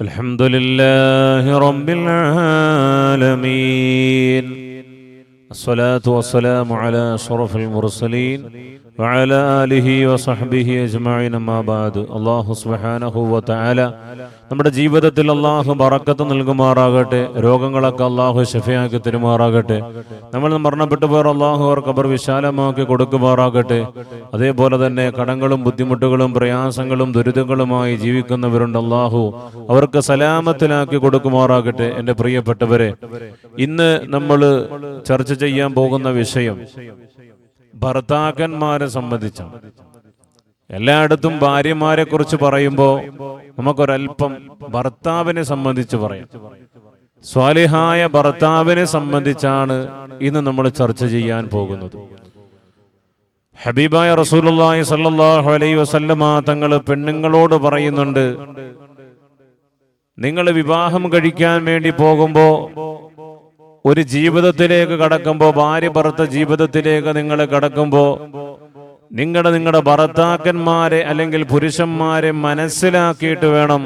الحمد لله رب العالمين. الصلاة والسلام على أشرف المرسلين وعلى آله وصحبه أجمعين أما بعد الله سبحانه وتعالى നമ്മുടെ ജീവിതത്തിൽ അള്ളാഹു ബറക്കത്ത് നൽകുമാറാകട്ടെ രോഗങ്ങളൊക്കെ അള്ളാഹു ഷഫയാക്കി തരുമാറാകട്ടെ നമ്മൾ മരണപ്പെട്ടു പോയർ അള്ളാഹു അവർ കബർ വിശാലമാക്കി കൊടുക്കുമാറാകട്ടെ അതേപോലെ തന്നെ കടങ്ങളും ബുദ്ധിമുട്ടുകളും പ്രയാസങ്ങളും ദുരിതങ്ങളുമായി ജീവിക്കുന്നവരുണ്ട് അള്ളാഹു അവർക്ക് സലാമത്തിലാക്കി കൊടുക്കുമാറാകട്ടെ എൻ്റെ പ്രിയപ്പെട്ടവരെ ഇന്ന് നമ്മൾ ചർച്ച ചെയ്യാൻ പോകുന്ന വിഷയം ഭർത്താക്കന്മാരെ സംബന്ധിച്ചാണ്. എല്ലായിടത്തും ഭാര്യമാരെ കുറിച്ച് പറയുമ്പോൾ നമുക്കൊരല്പം ഭർത്താവിനെ സംബന്ധിച്ച് പറയാം. സ്വാലിഹായ ഭർത്താവിനെ സംബന്ധിച്ചാണ് ഇന്ന് നമ്മൾ ചർച്ച ചെയ്യാൻ പോകുന്നത്. ഹബീബായ റസൂലുള്ളാഹി സല്ലല്ലാഹു അലൈഹി വസല്ലമ തങ്ങൾ പെണ്ണുങ്ങളോട് പറയുന്നുണ്ട് നിങ്ങൾ വിവാഹം കഴിക്കാൻ വേണ്ടി പോകുമ്പോൾ ഒരു ജീവിതത്തിലേക്ക് കടക്കുമ്പോൾ ഭാര്യ ഭർത്ത ജീവിതത്തിലേക്ക് നിങ്ങൾ കടക്കുമ്പോൾ നിങ്ങളുടെ നിങ്ങളുടെ ഭർത്താക്കന്മാരെ അല്ലെങ്കിൽ പുരുഷന്മാരെ മനസ്സിലാക്കിയിട്ട് വേണം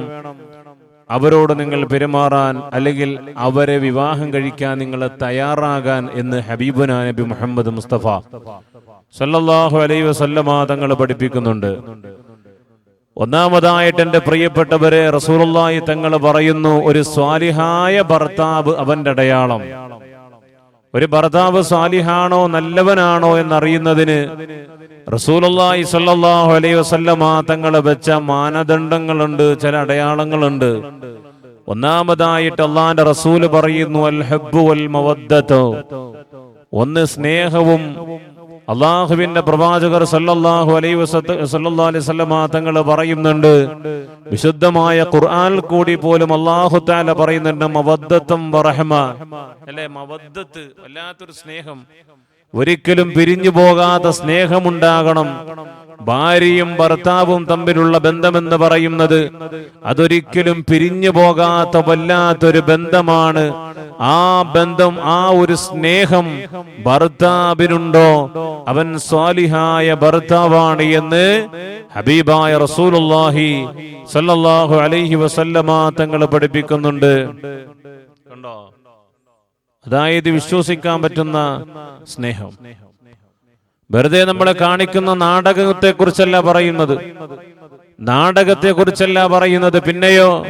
അവരോട് നിങ്ങൾ പെരുമാറാൻ അല്ലെങ്കിൽ അവരെ വിവാഹം കഴിക്കാൻ നിങ്ങൾ തയ്യാറാകാൻ എന്ന് ഹബീബുന നബി മുഹമ്മദ് മുസ്തഫ സല്ലല്ലാഹു അലൈഹി വസല്ലമ തങ്ങൾ പഠിപ്പിക്കുന്നുണ്ട്. ഒന്നാമതായിട്ട് എന്റെ പ്രിയപ്പെട്ടവരെ റസൂറുള്ളായി തങ്ങൾ പറയുന്നു ഒരു സ്വാലിഹായ ഭർത്താവ് അവന്റെ അടയാളം. ഒരു ഭർത്താവ് സ്വാലിഹാണോ നല്ലവനാണോ എന്നറിയുന്നതിന് റസൂലുള്ളാഹി സ്വല്ലല്ലാഹു അലൈഹി വസല്ലമ തങ്ങൾ വെച്ച മാനദണ്ഡങ്ങളുണ്ട് ചില അടയാളങ്ങളുണ്ട്. ഒന്നാമതായിട്ട് അള്ളാന്റെ റസൂൽ പറയുന്നു അൽ ഹബ്ബു വൽ മവദ്ദത്തോ. ഒന്ന് സ്നേഹവും അള്ളാഹുവിന്റെ പ്രവാചകർ സല്ലല്ലാഹു അലൈ വസ്ലി അലൈഹി തങ്ങൾ പറയുന്നുണ്ട്. വിശുദ്ധമായ ഖുർആൻ കൂടി പോലും അള്ളാഹു താല പറയുന്നുണ്ട് മവദ്ദത്തും അല്ലെ മവദ്ദത്ത് വല്ലാത്തൊരു സ്നേഹം. ഒരിക്കലും പിരിഞ്ഞു പോകാത്ത സ്നേഹമുണ്ടാകണം. ഭാര്യയും ഭർത്താവും തമ്മിലുള്ള ബന്ധമെന്ന് പറയുന്നത് അതൊരിക്കലും പിരിഞ്ഞു പോകാത്ത വല്ലാത്തൊരു ബന്ധമാണ്. ആ ബന്ധം ആ ഒരു സ്നേഹം ഭർത്താവിനുണ്ടോ? അവൻ സ്വാലിഹായ ഭർത്താവാണ് എന്ന് ഹബീബായ റസൂലുള്ളാഹി സല്ലല്ലാഹു അലൈഹി വസല്ലമ തങ്ങൾ പഠിപ്പിക്കുന്നുണ്ട്. കണ്ടോ? അതായത് വിശ്വസിക്കാൻ പറ്റുന്ന സ്നേഹം. വെറുതെ നമ്മളെ കാണിക്കുന്ന നാടകത്തെ കുറിച്ചല്ല പറയുന്നത്. നാടകത്തെ കുറിച്ചല്ല പറയുന്നത്. പിന്നെയോ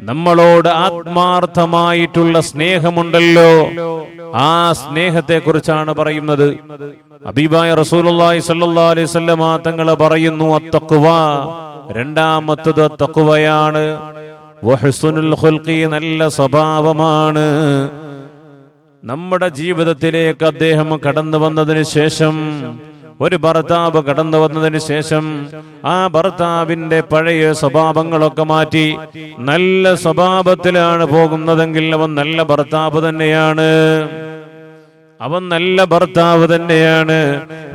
നമ്മളോട് ആത്മാർത്ഥമായിട്ടുള്ള സ്നേഹമുണ്ടല്ലോ. ആ സ്നേഹത്തെ കുറിച്ചാണ് പറയുന്നത്. അബീബായ റസൂലുള്ളാഹി സ്വല്ലല്ലാഹു അലൈഹി വസല്ലമ തങ്ങൾ പറയുന്നു അത്തക്കുവ രണ്ടാമത്തത് തക്കുവയാണ് നല്ല സ്വഭാവമാണ്. നമ്മുടെ ജീവിതത്തിലേക്ക് അദ്ദേഹം കടന്നു വന്നതിന് ശേഷം ഒരു ഭർത്താവ് കടന്നു വന്നതിന് ശേഷം ആ ഭർത്താവിന്റെ പഴയ സ്വഭാവങ്ങളൊക്കെ മാറ്റി നല്ല സ്വഭാവത്തിലാണ് പോകുന്നതെങ്കിൽ അവൻ നല്ല ഭർത്താവ് തന്നെയാണ്. അവൻ നല്ല ഭർത്താവ് തന്നെയാണ്.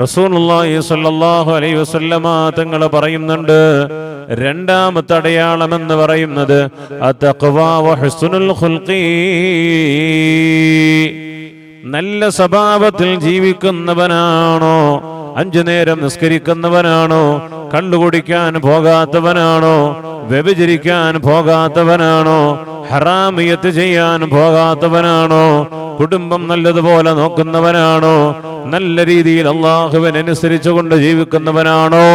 റസൂലുള്ളാഹി സ്വല്ലല്ലാഹു അലൈഹി വസല്ലമ തങ്ങൾ പറയുന്നുണ്ട് രണ്ടാമത്തെ അടയാളം എന്ന് പറയുന്നത് നല്ല സ്വഭാവത്തിൽ ജീവിക്കുന്നവനാണോ അഞ്ചു നേരം നിസ്കരിക്കുന്നവനാണോ കള്ളുകുടിക്കാൻ പോകാത്തവനാണോ വ്യഭിചരിക്കാൻ പോകാത്തവനാണോ ഹറാമിയത്ത് ചെയ്യാൻ പോകാത്തവനാണോ? കുടുംബം നല്ലതുപോലെ നോക്കുന്നവനാണോ? നല്ല രീതിയിൽ അള്ളാഹുവിനനുസരിച്ചു കൊണ്ട് ജീവിക്കുന്നവനാണോ?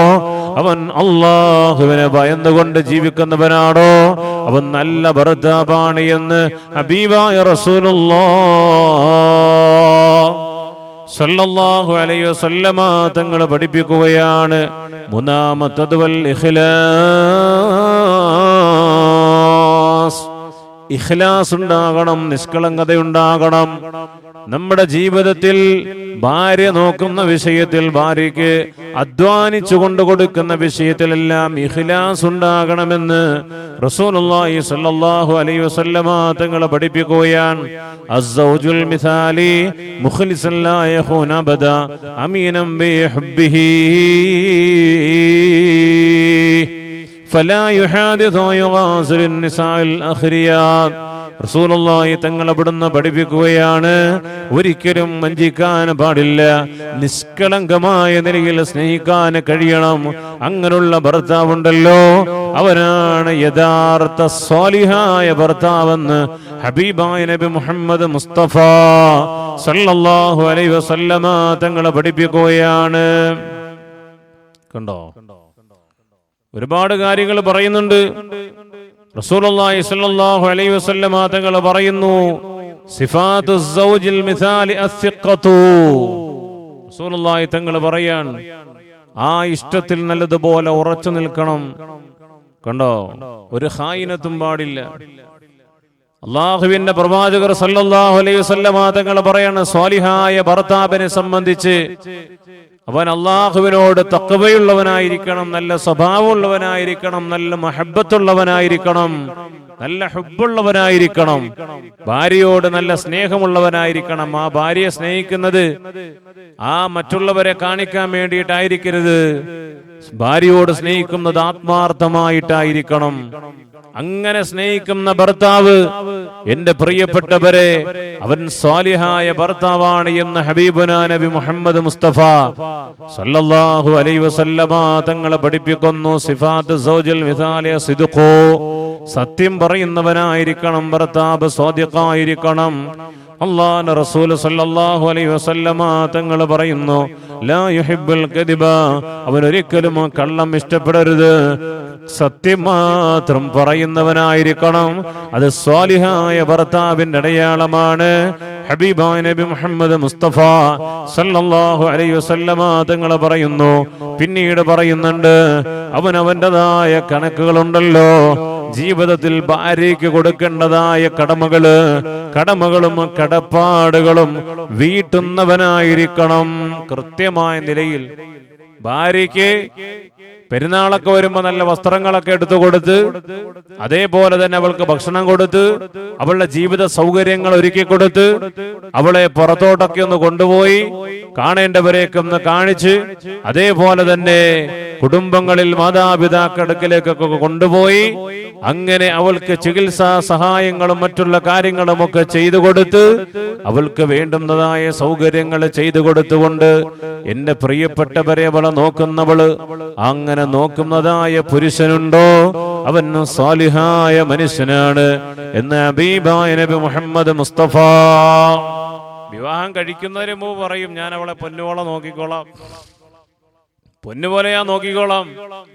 അവൻ അള്ളാഹുവിനെ ഭയന്നുകൊണ്ട് ജീവിക്കുന്നവനാണോ? അവൻ നല്ല ഭർത്താവാണ് എന്ന് ഹബീബായ റസൂലുള്ളാ സല്ലല്ലാഹു അലൈഹി വസല്ലമ തങ്ങൾ പഠിപ്പിക്കുകയാണ്. മൂന്നാമത്തത് വൽ ഇഖ്ലാസ് ഉണ്ടാകണം നിഷ്കളങ്കത ഉണ്ടാകണം നമ്മുടെ ജീവിതത്തിൽ ഭാര്യ നോക്കുന്ന വിഷയത്തിൽ ഭാര്യയ്ക്ക് അധ്വാനിച്ചു കൊണ്ട് കൊടുക്കുന്ന വിഷയത്തിലെല്ലാം ഇഖ്ലാസ് ഉണ്ടാകണമെന്ന് റസൂലുള്ളാഹി സ്വല്ലല്ലാഹു അലൈഹി വസല്ലമ തങ്ങളെ പഠിപ്പിക്കുകയാണ്. അസ്സൗജുൽ മുഖ്ലിസൻ അമീനം റസൂലുള്ളാഹി തങ്ങൾ അവിടുന്ന് പഠിപ്പിക്കുകയാണ്. ഒരിക്കലും വഞ്ചിക്കാൻ പാടില്ല. നിഷ്കളങ്കമായ നിലയിൽ സ്നേഹിക്കാൻ കഴിയണം. അങ്ങനെയുള്ള ഭർത്താവുണ്ടല്ലോ. അവനാണ് യഥാർത്ഥ സ്വാലിഹായ ഭർത്താവെന്ന് ഹബീബായ നബി മുഹമ്മദ് മുസ്തഫ സല്ലല്ലാഹു അലൈഹി വസല്ലമ തങ്ങളെ പഠിപ്പിക്കുകയാണ്. കണ്ടോ? ഒരുപാട് കാര്യങ്ങൾ പറയുന്നുണ്ട്. റസൂലുള്ളാഹി സ്വല്ലല്ലാഹു അലൈഹി വസല്ലമ തങ്ങൾ പറയുന്നു സിഫാത്തു സൗജിൽ മിസാലി അസ്സിഖത്തു റസൂലുള്ളാഹി തങ്ങൾ പറയാൻ ആ ഇഷ്ടത്തിൽ നല്ലതുപോലെ ഉറച്ചു നിൽക്കണം. കണ്ടോ? ഒരു ഹായിനത്തും പാടില്ല. അള്ളാഹുവിന്റെ പ്രവാചകർ സല്ലല്ലാഹു അലൈഹി വസല്ലമ തങ്ങൾ പറയാണ് സ്വാലിഹായ ഭർത്താവിനെ സംബന്ധിച്ച് അവൻ അള്ളാഹുവിനോട് തക്കവയുള്ളവനായിരിക്കണം നല്ല സ്വഭാവമുള്ളവനായിരിക്കണം നല്ല മഹബത്തുള്ളവനായിരിക്കണം നല്ല ഹുബുള്ളവനായിരിക്കണം ഭാര്യയോട് നല്ല സ്നേഹമുള്ളവനായിരിക്കണം. ആ ഭാര്യയെ സ്നേഹിക്കുന്നത് ആ മറ്റുള്ളവരെ കാണിക്കാൻ വേണ്ടിയിട്ടായിരിക്കരുത്. ഭാര്യയോട് സ്നേഹിക്കുന്നത് ആത്മാർത്ഥമായിട്ടായിരിക്കണം. അങ്ങനെ സ്നേഹിക്കുന്ന ഭർത്താവ് എന്റെ പ്രിയപ്പെട്ടവരെ അവൻ സ്വാലിഹായ ഭർത്താവാണ് എന്ന് ഹബീബുന നബി മുഹമ്മദ് മുസ്തഫ സല്ലല്ലാഹു അലൈഹി വസല്ലമ തങ്ങളെ പഠിപ്പിക്കുന്നു. സിഫാത്ത് സിദ്ഖോ. സത്യം പറയുന്നവനായിരിക്കണം ഭർത്താവ് സ്വാദിഖായിരിക്കണം. അള്ളാൻ റസൂൽ സല്ലല്ലാഹു അലൈഹി വസല്ലമ തങ്ങൾ പറയുന്നു അവൻ ഒരിക്കലും കള്ളം ഇഷ്ടപ്പെടരുത്. സത്യം മാത്രം പറയുന്നവനായിരിക്കണം. അത് സ്വാലിഹായ ഭർത്താവിന്റെ അടയാളമാണ്. നബി മുഹമ്മദ് മുസ്തഫ സല്ലല്ലാഹു അലൈഹി വസല്ലമ തങ്ങൾ പറയുന്നു. പിന്നീട് പറയുന്നുണ്ട് അവൻ അവന്റെതായ കണക്കുകളുണ്ടല്ലോ. ജീവിതത്തിൽ ഭാര്യയ്ക്ക് കൊടുക്കേണ്ടതായ കടമകൾ കടമകളും കടപ്പാടുകളും വീട്ടുന്നവനായിരിക്കണം. കൃത്യമായ നിലയിൽ ഭാര്യയ്ക്ക് പെരുന്നാളൊക്കെ വരുമ്പോ നല്ല വസ്ത്രങ്ങളൊക്കെ എടുത്തു കൊടുത്ത് അതേപോലെ തന്നെ അവൾക്ക് ഭക്ഷണം കൊടുത്ത് അവളുടെ ജീവിത സൗകര്യങ്ങൾ ഒരുക്കി കൊടുത്ത് അവളെ പുറത്തോട്ടൊക്കെ ഒന്ന് കൊണ്ടുപോയി കാണേണ്ടവരെയൊക്കെ ഒന്ന് കാണിച്ച് അതേപോലെ തന്നെ കുടുംബങ്ങളിൽ മാതാപിതാക്കടുക്കിലേക്കൊക്കെ കൊണ്ടുപോയി അങ്ങനെ അവൾക്ക് ചികിത്സാ സഹായങ്ങളും മറ്റുള്ള കാര്യങ്ങളും ഒക്കെ ചെയ്തു കൊടുത്ത് അവൾക്ക് വേണ്ടുന്നതായ സൗകര്യങ്ങൾ ചെയ്തു കൊടുത്തുകൊണ്ട് എന്റെ പ്രിയപ്പെട്ടവരെ അവളെ നോക്കുന്നവൾ അങ്ങനെ നോക്കുന്നതായ പുരുഷനുണ്ടോ? അവൻ സാലിഹായ മനുഷ്യനാണ്. എന്ന് അബീബായ നബി മുഹമ്മദ് മുസ്തഫ. വിവാഹം കഴിക്കുന്നതിന് മുമ്പ് പറയും ഞാൻ അവളെ പൊന്നുപോലെ നോക്കിക്കോളാം. പൊന്നുപോലെ ഞാൻ നോക്കിക്കോളാം.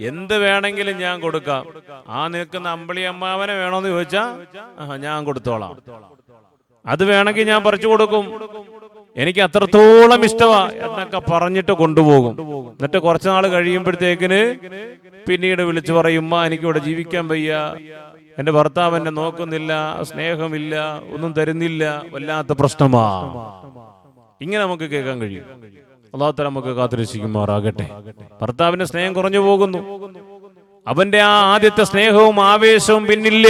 എന്ത് വേണമെങ്കിലും ഞാൻ കൊടുക്കാം. ആ നിൽക്കുന്ന അമ്പളി അമ്മാവനെ വേണോന്ന് ചോദിച്ചാ ഞാൻ കൊടുത്തോളാം. അത് വേണമെങ്കിൽ ഞാൻ പറിച്ചു കൊടുക്കും. എനിക്ക് അത്രത്തോളം ഇഷ്ടമാ എന്നൊക്കെ പറഞ്ഞിട്ട് കൊണ്ടുപോകും. എന്നിട്ട് കുറച്ചു നാൾ കഴിയുമ്പോഴത്തേക്കിന് പിന്നീട് വിളിച്ചു പറയും ഉമ്മ എനിക്കിവിടെ ജീവിക്കാൻ വയ്യ. എന്റെ ഭർത്താവ് എന്നെ നോക്കുന്നില്ല സ്നേഹമില്ല ഒന്നും തരുന്നില്ല വല്ലാത്ത പ്രശ്നമാ. ഇങ്ങനെ നമുക്ക് കേൾക്കാൻ കഴിയും. അള്ളാഹുത്തല നമുക്ക് കാത്തിരക്ഷിക്കുമാറാകട്ടെ. ഭർത്താവിന്റെ സ്നേഹം കുറഞ്ഞു പോകുന്നു. അവന്റെ ആ ആദ്യത്തെ സ്നേഹവും ആവേശവും പിന്നില്ല.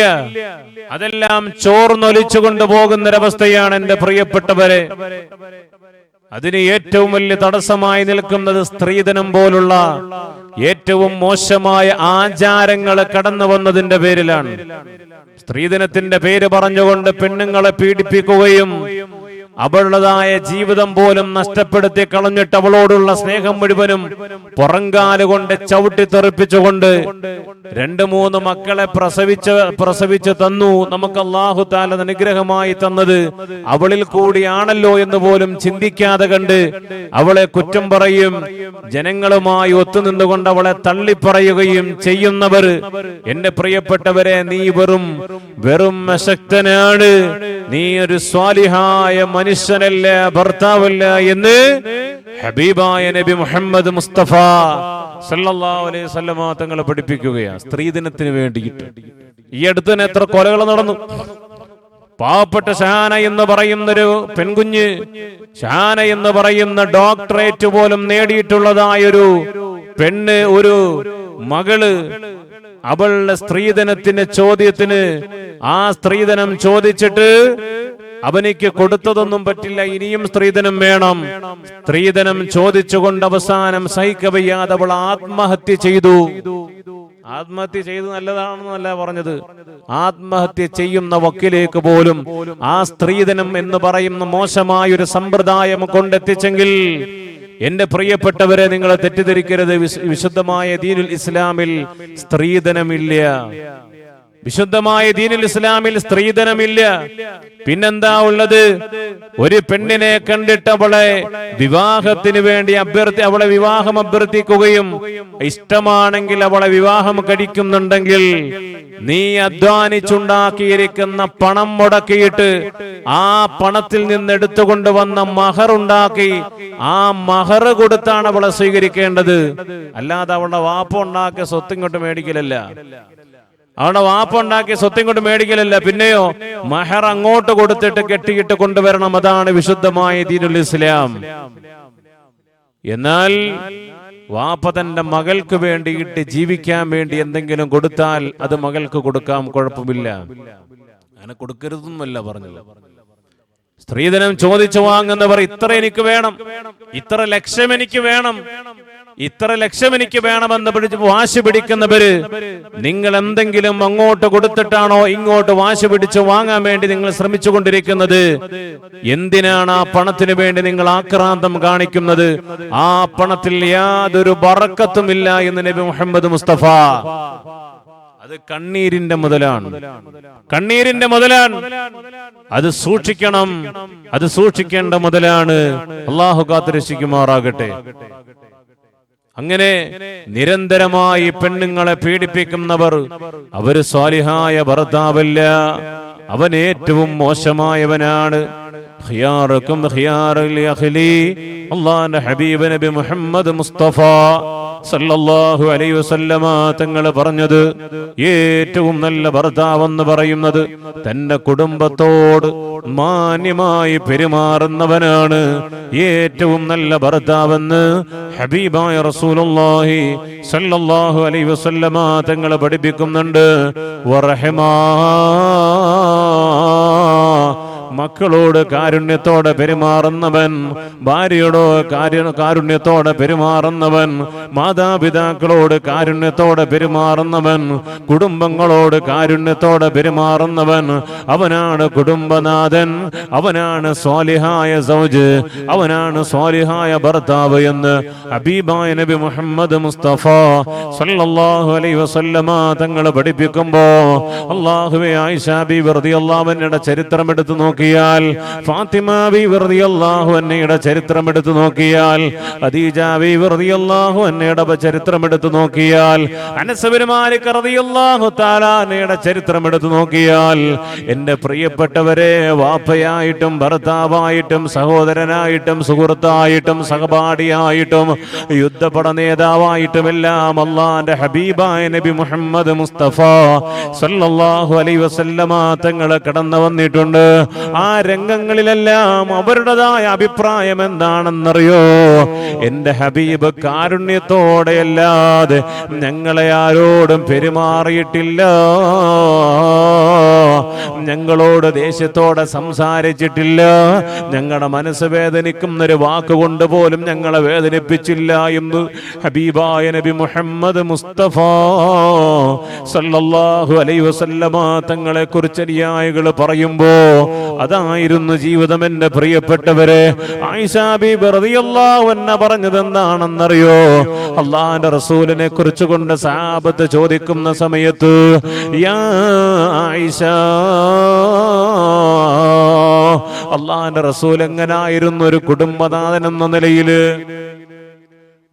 അതെല്ലാം ചോർന്നൊലിച്ചു കൊണ്ടുപോകുന്നൊരവസ്ഥയാണ് എന്റെ പ്രിയപ്പെട്ടവരെ. അതിന് ഏറ്റവും വലിയ തടസ്സമായി നിൽക്കുന്നത് സ്ത്രീധനം പോലുള്ള ഏറ്റവും മോശമായ ആചാരങ്ങൾ കടന്നു വന്നതിന്റെ പേരിലാണ്. സ്ത്രീധനത്തിന്റെ പേര് പറഞ്ഞുകൊണ്ട് പെണ്ണുങ്ങളെ പീഡിപ്പിക്കുകയും അവളുടേതായ ജീവിതം പോലും നഷ്ടപ്പെടുത്തി കളഞ്ഞിട്ട് അവളോടുള്ള സ്നേഹം മുഴുവനും പുറങ്കാലുകൊണ്ട് ചവിട്ടി തെറിപ്പിച്ചുകൊണ്ട് രണ്ട് മൂന്ന് മക്കളെ പ്രസവിച്ച് പ്രസവിച്ച് തന്നു. നമുക്ക് അള്ളാഹു താല അനുഗ്രഹമായി തന്നത് അവളിൽ കൂടിയാണല്ലോ എന്ന് പോലും ചിന്തിക്കാതെ കണ്ട് അവളെ കുറ്റം പറയും. ജനങ്ങളുമായി ഒത്തുനിന്നുകൊണ്ട് അവളെ തള്ളിപ്പറയുകയും ചെയ്യുന്നവർ എന്റെ പ്രിയപ്പെട്ടവരെ നീ വെറും വെറും അശക്തനാണ്. നീ ഒരു സ്വാലിഹായ മനുഷ്യനല്ല ഭർത്താവല്ല എന്ന് ഹബീബായ നബി മുഹമ്മദ് മുസ്തഫ സല്ലല്ലാഹു അലൈഹി വസല്ലമ തങ്ങളെ പഠിപ്പിക്കുകയാണ്. സ്ത്രീദിനത്തിന് വേണ്ടിയിട്ട്. ഈ അടുത്ത് തന്നെ എത്ര കൊലകൾ നടന്നു. പാവപ്പെട്ട ഷാന എന്ന് പറയുന്നൊരു പെൺകുഞ്ഞ് ഷാന എന്ന് പറയുന്ന ഡോക്ടറേറ്റ് പോലും നേടിയിട്ടുള്ളതായൊരു പെണ്ണ് ഒരു മകൾ അവളുടെ സ്ത്രീധനത്തിന്റെ ചോദ്യത്തിന് ആ സ്ത്രീധനം ചോദിച്ചിട്ട് അവനിക്ക് കൊടുത്തതൊന്നും പറ്റില്ല ഇനിയും സ്ത്രീധനം വേണം. സ്ത്രീധനം ചോദിച്ചുകൊണ്ട് അവസാനം സഹിക്കവയ്യാതെ അവൾ ആത്മഹത്യ ചെയ്തു. ആത്മഹത്യ ചെയ്ത് നല്ലതാണെന്നല്ല പറഞ്ഞത്. ആത്മഹത്യ ചെയ്യുന്ന വക്കിലേക്ക് പോലും ആ സ്ത്രീധനം എന്ന് പറയുന്ന മോശമായ ഒരു സമ്പ്രദായം കൊണ്ടെത്തിച്ചെങ്കിൽ എന്റെ പ്രിയപ്പെട്ടവരെ നിങ്ങളെ തെറ്റിദ്ധരിക്കരുത്. വിശുദ്ധമായ ദീനുൽ ഇസ്ലാമിൽ സ്ത്രീധനമില്ല. വിശുദ്ധമായ ദീനുൽ ഇസ്ലാമിൽ സ്ത്രീധനമില്ല. പിന്നെന്താ ഉള്ളത്? ഒരു പെണ്ണിനെ കണ്ടിട്ട് അവളെ വിവാഹത്തിന് വേണ്ടി അഭ്യർത്ഥി അവളെ വിവാഹം അഭ്യർത്ഥിക്കുകയും ഇഷ്ടമാണെങ്കിൽ അവളെ വിവാഹം കഴിക്കുന്നുണ്ടെങ്കിൽ നീ അധ്വാനിച്ചുണ്ടാക്കിയിരിക്കുന്ന പണം മുടക്കിയിട്ട് ആ പണത്തിൽ നിന്ന് എടുത്തുകൊണ്ടുവന്ന മഹർ ഉണ്ടാക്കി ആ മഹർ കൊടുത്താണ് അവളെ സ്വീകരിക്കേണ്ടത്. അല്ലാതെ അവളുടെ വാപ്പ ഉണ്ടാക്കിയ സ്വത്ത് ഇങ്ങോട്ട് മേടിക്കലല്ല. അവളുടെ വാപ്പ ഉണ്ടാക്കിയ കൊണ്ട് മേടിക്കലല്ല. പിന്നെയോ മഹർ അങ്ങോട്ട് കൊടുത്തിട്ട് കെട്ടിയിട്ട് കൊണ്ടുവരണം. അതാണ് വിശുദ്ധമായ ദീനുൽ ഇസ്ലാം. എന്നാൽ വാപ്പ തന്റെ മകൾക്ക് വേണ്ടിയിട്ട് ജീവിക്കാൻ വേണ്ടി എന്തെങ്കിലും കൊടുത്താൽ അത് മകൾക്ക് കൊടുക്കാം കുഴപ്പമില്ല. അങ്ങനെ കൊടുക്കരുതെന്നല്ല പറഞ്ഞത്. സ്ത്രീധനം ചോദിച്ചു വാങ്ങുന്നവർ ഇത്ര എനിക്ക് വേണം ഇത്ര ലക്ഷം എനിക്ക് വേണം ഇത്ര ലക്ഷം എനിക്ക് വേണമെന്ന് പിടിച്ച് വാശി പിടിക്കുന്നവര് നിങ്ങൾ എന്തെങ്കിലും അങ്ങോട്ട് കൊടുത്തിട്ടാണോ ഇങ്ങോട്ട് വാശി പിടിച്ച് വാങ്ങാൻ വേണ്ടി നിങ്ങൾ ശ്രമിച്ചു കൊണ്ടിരിക്കുന്നത് എന്തിനാണ് ആ പണത്തിന് വേണ്ടി നിങ്ങൾ ആക്രാന്തം കാണിക്കുന്നത്? ആ പണത്തിൽ യാതൊരു ബറക്കത്തുമില്ല എന്ന് നബി മുഹമ്മദ് മുസ്തഫ. അത് കണ്ണീരിന്റെ മുതലാണ്. കണ്ണീരിന്റെ മുതലാണ്. അത് സൂക്ഷിക്കണം. അത് സൂക്ഷിക്കേണ്ട മുതലാണ്. അള്ളാഹു കാത്തുരക്ഷിക്കുമാറാകട്ടെ. അങ്ങനെ നിരന്തരമായി പെണ്ണുങ്ങളെ പീഡിപ്പിക്കുന്നവർ അവർ സ്വാലിഹായ ഭർത്താവല്ല അവൻ ഏറ്റവും മോശമായവനാണ്. ഖിയാറുക്കും ഖിയാറുൽ അഖ്ലി അല്ലാഹുവിന്റെ ഹബീബ് നബി മുഹമ്മദ് മുസ്തഫ സല്ലല്ലാഹു അലൈഹി വസല്ലമ തങ്ങൾ പറഞ്ഞത് ഏറ്റവും നല്ല ഭർത്താവെന്ന് പറയുന്നത് തന്റെ കുടുംബത്തോട് മാന്യമായി പെരുമാറുന്നവനാണ് ഏറ്റവും നല്ല ഭർത്താവെന്ന് ഹബീബായ റസൂലുള്ളാഹി സല്ലല്ലാഹു അലൈഹി വസല്ലമ തങ്ങൾ പഠിപ്പിക്കുന്നുണ്ട്. വറഹമാ മക്കളോട് കാരുണ്യത്തോടെ പെരുമാറുന്നവൻ ഭാര്യയോട് കാരുണ്യത്തോടെ പെരുമാറുന്നവൻ മാതാപിതാക്കളോട് കാരുണ്യത്തോടെ പെരുമാറുന്നവൻ കുടുംബങ്ങളോട് കാരുണ്യത്തോടെ പെരുമാറുന്നവൻ. അവനാണ് കുടുംബനാഥൻ അവനാണ് സ്വാലിഹായ സൗജ് അവനാണ് സ്വാലിഹായ ഭർത്താവ് എന്ന് ഹബീബായ നബി മുഹമ്മദ് മുസ്തഫ സല്ലല്ലാഹു അലൈഹി വസല്ലമ തങ്ങൾ പഠിപ്പിക്കുമ്പോ അള്ളാഹുവെ ആയിഷാബി വെറുതെ അള്ളാഹുവിന്റെ ചരിത്രം എടുത്തു നോക്കിയാൽ ഫാത്തിമ ബി വെറുതെ അള്ളാഹു അന്നയുടെ ചരിത്രം എടുത്തു നോക്കിയാൽ ഖദീജ ബി വെറുതെ അള്ളാഹു അന്നയുടെ ചരിത്രം എടുത്തു നോക്കിയാൽ അനസബരുമാലിക് റളിയല്ലാഹു തആല ചരിത്രം എടുത്തു നോക്കിയാൽ എന്റെ പ്രിയപ്പെട്ടവരെ വാപ്പയായിട്ടും ഭർത്താവായിട്ടും സഹോദരനായിട്ടും സുഹൃത്തായിട്ടും സഹപാഠിയായിട്ടും യുദ്ധപട നേതാവായിട്ടും എല്ലാം അള്ളാന്റെ ഹബീബായ നബി മുഹമ്മദ് മുസ്തഫ സല്ലല്ലാഹു അലൈഹി വസല്ലമ തങ്ങളെ കടന്നു വന്നിട്ടുണ്ട്. ആ രംഗങ്ങളിലെല്ലാം അവരുടേതായ അഭിപ്രായം എന്താണെന്നറിയോ? എന്റെ ഹബീബ് കാരുണ്യത്തോടെയല്ലാതെ ഞങ്ങളെ ആരോടും പെരുമാറിയിട്ടില്ല. ഞങ്ങളോട് ദേഷ്യത്തോടെ സംസാരിച്ചിട്ടില്ല. ഞങ്ങളുടെ മനസ്സ് വേദനിക്കുന്ന ഒരു വാക്കുകൊണ്ട് പോലും ഞങ്ങളെ വേദനിപ്പിച്ചില്ല എന്ന് ഹബീബായ നബി മുഹമ്മദ് മുസ്തഫ സല്ലല്ലാഹു അലൈഹി വസല്ലമ തങ്ങളെ കുറിച്ച് അനുയായികൾ പറയുമ്പോ അതായിരുന്നു ജീവിതം എന്റെ പ്രിയപ്പെട്ടവരെ. പറഞ്ഞത് എന്താണെന്നറിയോ? അള്ളാന്റെ റസൂലിനെ കുറിച്ച് കൊണ്ട് സാബത്ത് ചോദിക്കുന്ന സമയത്ത് യാ ആയിഷ അള്ളാഹിന്റെ റസൂൽ എങ്ങനായിരുന്നു ഒരു കുടുംബനാഥൻ എന്ന നിലയിൽ?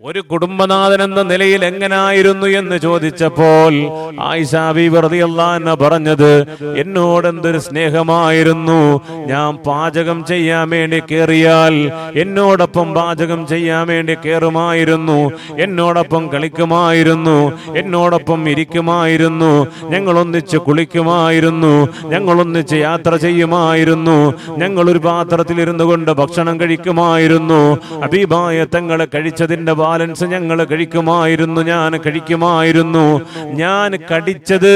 ഒരു കുടുംബനാഥൻ എന്ന നിലയിൽ എങ്ങനായിരുന്നു എന്ന് ചോദിച്ചപ്പോൾ ആയിഷാബി വെറുതെയല്ല പറഞ്ഞത് എന്നോട് എന്തൊരു സ്നേഹമായിരുന്നു. ഞാൻ പാചകം ചെയ്യാൻ വേണ്ടി കയറിയാൽ എന്നോടൊപ്പം പാചകം ചെയ്യാൻ വേണ്ടി കയറുമായിരുന്നു എന്നോടൊപ്പം കളിക്കുമായിരുന്നു. എന്നോടൊപ്പം ഇരിക്കുമായിരുന്നു. ഞങ്ങൾ ഒന്നിച്ച് കുളിക്കുമായിരുന്നു. ഞങ്ങൾ ഒന്നിച്ച് യാത്ര ചെയ്യുമായിരുന്നു. ഞങ്ങൾ ഒരു പാത്രത്തിൽ ഇരുന്നു കൊണ്ട് ഭക്ഷണം കഴിക്കുമായിരുന്നു. അഭിഭായ തങ്ങളെ കഴിച്ചതിന്റെ ബാലൻസ് ഞങ്ങൾ കഴിക്കുമായിരുന്നു ഞാൻ കഴിക്കുമായിരുന്നു. ഞാൻ കടിച്ചത്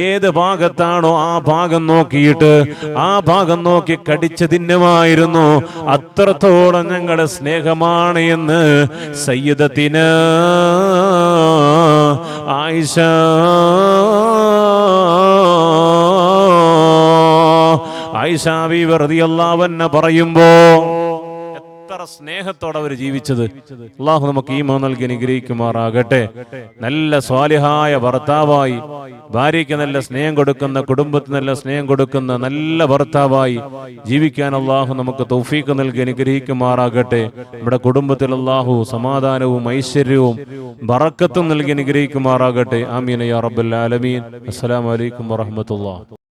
ഏത് ഭാഗത്താണോ ആ ഭാഗം നോക്കിയിട്ട് ആ ഭാഗം നോക്കി കടിച്ചതിന്നുമായിരുന്നു അത്രത്തോളം ഞങ്ങളുടെ സ്നേഹമാണ് എന്ന് സയ്യിദത്തിന് ആയിഷ ആയിഷ ബി വെറുതെ പറയുമ്പോ എത്ര സ്നേഹത്തോടെ അവർ ജീവിച്ചത്. അള്ളാഹു നമുക്ക് ഈമ നൽകി അനുഗ്രഹിക്കുമാറാകട്ടെ. നല്ല സ്വാലിഹായ ഭർത്താവായി. ഭാര്യയ്ക്ക് നല്ല സ്നേഹം കൊടുക്കുന്ന കുടുംബത്തിന് നല്ല സ്നേഹം കൊടുക്കുന്ന നല്ല ഭർത്താവായി ജീവിക്കാൻ അള്ളാഹു നമുക്ക് തൗഫീക്ക് നൽകി അനുഗ്രഹിക്കുമാറാകട്ടെ. നമ്മുടെ കുടുംബത്തിൽ അള്ളാഹു സമാധാനവും ഐശ്വര്യവും ബറക്കത്തും നൽകി അനുഗ്രഹിക്കുമാറാകട്ടെ. ആമീൻ യാ റബ്ബൽ ആലമീൻ. അസ്സലാമു അലൈക്കും വറഹ്മത്തുള്ളാഹി.